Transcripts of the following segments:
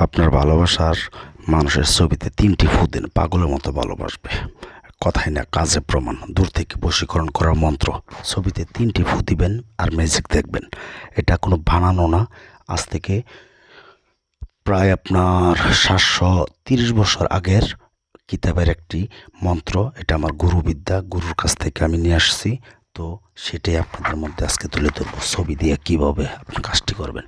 আপনার ভালোবাসার মানুষের ছবিতে তিনটি ফু দিন পাগলের মতো ভালোবাসবে। কথাই না, কাজে প্রমাণ। দূর থেকে বশীকরণ করার মন্ত্র। ছবিতে তিনটি ফু দিবেন আর ম্যাজিক দেখবেন। এটা কোনো বানানো না। আজ থেকে প্রায় আপনার সাতশো তিরিশ বছর আগের কিতাবের একটি মন্ত্র। এটা আমার গুরুবিদ্যা, গুরুর কাছ থেকে আমি নিয়ে আসছি। তো সেটাই আপনাদের মধ্যে আজকে তুলে ধরবো। ছবি দিয়ে কীভাবে আপনি কাজটি করবেন।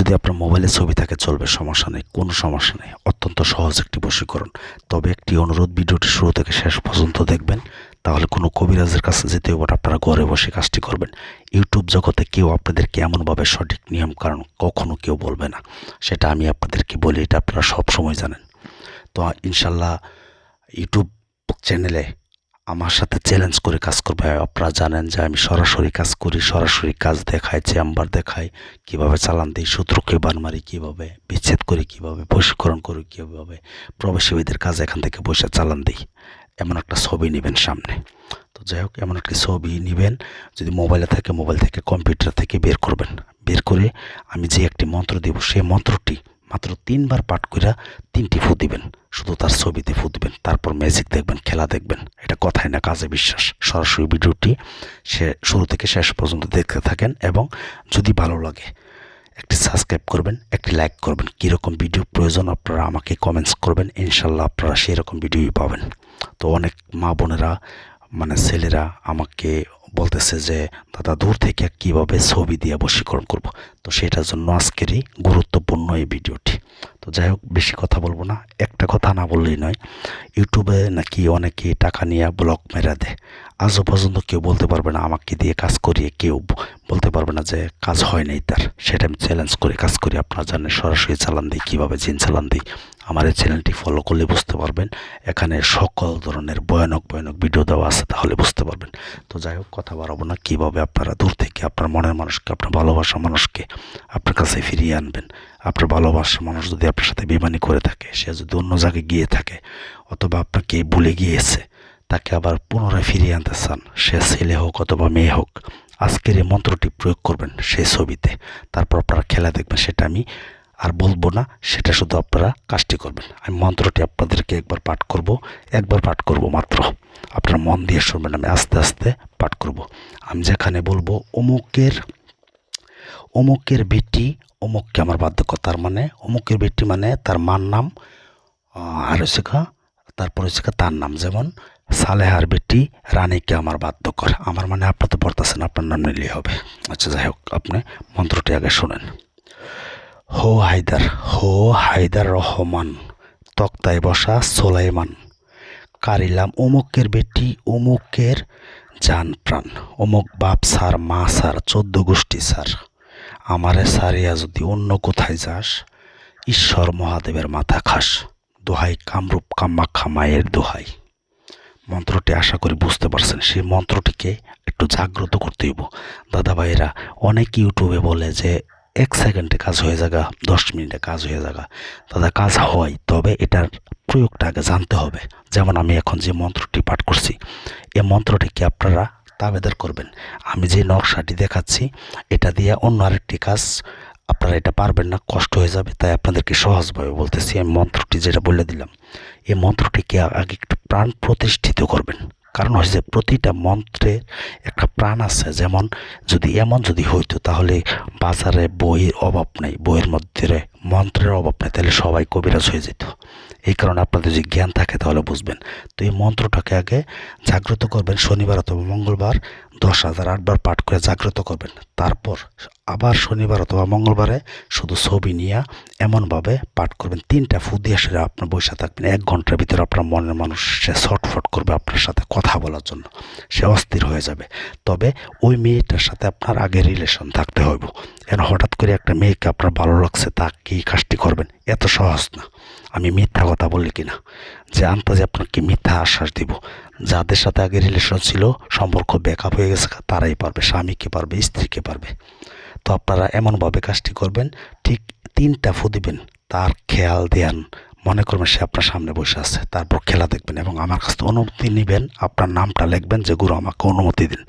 যদি আপনার মোবাইলে ছবি থাকে, চলবে, সমস্যা নেই, কোনো সমস্যা নেই। অত্যন্ত সহজ একটি বশীকরণ। তবে একটি অনুরোধ, ভিডিওটি শুরু থেকে শেষ পর্যন্ত দেখবেন। তাহলে কোনো কবিরাজের কাছে যেতে হবে আপনারা ঘরে বসে কাজটি করবেন। ইউটিউব জগতে কেউ আপনাদেরকে এমনভাবে সঠিক নিয়ম, কারণ কখনো কেউ বলবে না। সেটা আমি আপনাদেরকে বলি, এটা আপনারা সব সময় জানেন। তো ইনশাল্লাহ, ইউটিউব চ্যানেলে আমার সাথে চ্যালেঞ্জ করে কাজ করবে। আপনারা জানেন যে আমি সরাসরি কাজ করি, সরাসরি কাজ দেখাই, চেম্বার দেখাই, কীভাবে চালান দিই, শত্রুকে বান মারি কীভাবে, বিচ্ছেদ করি কীভাবে, বশীকরণ করি কীভাবে প্রবেশীদের কাজ এখান থেকে বসে চালান দিই। এমন একটা ছবি নেবেন সামনে। তো যাই হোক, এমন একটি ছবি নেবেন, যদি মোবাইলে থাকে মোবাইল থেকে কম্পিউটার থেকে বের করবেন। বের করে আমি যে একটি মন্ত্র দেব, সেই মন্ত্রটি মাত্র তিনবার পাঠ করে তিনটি ফু দিবেন। শুধু তার ছবিতে ফু দিবেন, তারপর ম্যাজিক দেখবেন, খেলা দেখবেন। এটা কথাই না, কাজে বিশ্বাস। সরাসরি ভিডিওটি সে শুরু থেকে শেষ পর্যন্ত দেখতে থাকেন এবং যদি ভালো লাগে, একটি সাবস্ক্রাইব করবেন, একটি লাইক করবেন। কীরকম ভিডিও প্রয়োজন আপনারা আমাকে কমেন্টস করবেন, ইনশাল্লাহ আপনারা সেই রকম ভিডিওই পাবেন। তো অনেক মা বোনেরা মানে ছেলেরা আমাকে বলতেছে যে, দাদা, দূর থেকে কীভাবে ছবি দিয়ে বশীকরণ করব? তো সেটার জন্য আজকেরই গুরুত্বপূর্ণ এই ভিডিওটি। তো যাই হোক, বেশি কথা বলব না। একটা কথা না বললেই নয়, ইউটিউবে নাকি অনেকে টাকা নিয়ে ব্লগ মেরা দেয়। আজও পর্যন্ত কেউ বলতে পারবে না, আমাকে দিয়ে কাজ করিয়ে কেউ বলতে পারবে না যে, কাজ হয় নাই তার। সেটা আমি চ্যালেঞ্জ করে কাজ করি, আপনারা জানেন, সরাসরি চালান দিই, কীভাবে জিন চালান দিই। আমার এই চ্যানেলটি ফলো করলে বুঝতে পারবেন। এখানে সকল ধরনের ভয়ানক ভয়ানক ভিডিও দেওয়া আছে, তাহলে বুঝতে পারবেন। তো যাই হোক, কথা বাড়াবো না। কীভাবে আপনারা দূর থেকে আপনার মনের মানুষকে, আপনার ভালোবাসা মানুষকে আপনার কাছে ফিরিয়ে আনবেন? আপনার ভালোবাসা মানুষ যদি আপনার সাথে বেমানি করে থাকে, সে যদি অন্য জায়গায় গিয়ে থাকে, অথবা আপনাকে ভুলে গিয়েছে, তাকে আবার পুনরায় ফিরিয়ে আনতে চান, সে ছেলে হোক অথবা মেয়ে হোক, আজকের এই মন্ত্রটি প্রয়োগ করবেন সেই ছবিতে। তারপর আপনারা খেলা দেখবেন, সেটা আমি আর বলব না, সেটা শুধু আপনারা কাজটি করবেন। আমি মন্ত্রটি আপনাদেরকে একবার পাঠ করব, একবার পাঠ করব মাত্র। আপনারা মন দিয়ে শুনবেন, আমি আস্তে আস্তে পাঠ করব। আমি যেখানে বলব, অমুকের অমুকের বেটি, অমুককে আমার বাধ্যকর তার মানে অমুকের বেটি মানে তার মার নাম আর শেখা তারপর গা তার নাম যেমন সালেহার বেটি, রানীকে আমার বাধ্যকর আমার মানে আপনার তো পড়তেছেন, আপনার নাম নিলেই হবে। আচ্ছা যাই হোক, আপনি মন্ত্রটি আগে শোনেন। হো হায়দার হো হায়দার রহমান, তক্তায় বসা সোলাইমান। কারিলাম অমুকের বেটি, অমুকের জান প্রাণ। অমুক বাপ সার মা সার চোদ্দ গোষ্ঠী সার আমারে সারিয়া যদি অন্য কোথায় যাস, ঈশ্বর মহাদেবের মাথা খাস। দোহাই কামরূপ কামাখ্যা মায়ের দোহাই। মন্ত্রটি আশা করি বুঝতে পারছেন। সেই মন্ত্রটিকে একটু জাগ্রত করতে হইব। দাদা ভাইয়েরা অনেক ইউটিউবে বলে যে এক সেকেন্ডে কাজ হয়ে যাগা, দশ মিনিটে কাজ হয়ে যাগা। দাদা, কাজ হয়, তবে এটার প্রয়োগটা আগে জানতে হবে। যেমন আমি এখন যে মন্ত্রটি পাঠ করছি এই মন্ত্রটিকে আপনারা তাবেদার করবেন। আমি যে নকশাটি দেখাচ্ছি, এটা দিয়ে অন্য আরেকটি কাজ, আপনারা এটা পারবেন না, কষ্ট হয়ে যাবে, তাই আপনাদেরকে সহজভাবে বলতেছি আমি মন্ত্রটি যেটা বলে দিলাম এই মন্ত্রটিকে আগে একটু প্রাণ প্রতিষ্ঠিত করবেন। কারণ হচ্ছে প্রতিটা মন্ত্রের একটা প্রাণ আছে। যেমন যদি এমন যদি হইতো, তাহলে বাজারে বইয়ের অভাব নেই, বইয়ের মধ্যে মন্ত্রের অভাব নেই, তাহলে সবাই কবিরাজ হয়ে যেত। এই কারণে আপনাদের যদি জ্ঞান থাকে, তাহলে বুঝবেন। তো এই মন্ত্রটাকে আগে জাগ্রত করবেন। শনিবার অথবা মঙ্গলবার দশ হাজার আটবার পাঠ করে জাগ্রত করবেন। তারপর আবার শনিবার অথবা মঙ্গলবারে শুধু ছবি নিয়ে এমনভাবে পাঠ করবেন। তিনটা ফু দিয়ে সেটা আপনার বসে থাকবেন। এক ঘণ্টার ভিতরে আপনার মনের মানুষ সে ছটফট করবে আপনার সাথে কথা বলার জন্য। সে অস্থির হয়ে যাবে। তবে ওই মেয়েটার সাথে আপনার আগে রিলেশন থাকতে হইব। এখন হঠাৎ করে একটা মেয়েকে আপনার ভালো লাগছে, তা কি কাজটি করবেন? এত সহজ না। আমি মিথ্যা কথা বলি কিনা? যে আন্তাজে আপনাকে মিথ্যা আশ্বাস দিব। যাদের সাথে আগে রিলেশন ছিল, সম্পর্ক ব্যাকআপ হয়ে গেছে, তারাই পারবে। স্বামীকে পারবে স্ত্রীকে পারবে। তো আপনারা এমনভাবে কাজটি করবেন, ঠিক তিনটা ফু দিবেন, তার খেয়াল দেন। মনে করবেন সে আপনার সামনে বসে আছে, তারপর খেলা দেখবেন এবং আমার কাছ থেকে অনুমতি নেবেন, আপনার নামটা লিখবেন যে, গুরু, আমাকে অনুমতি দিন।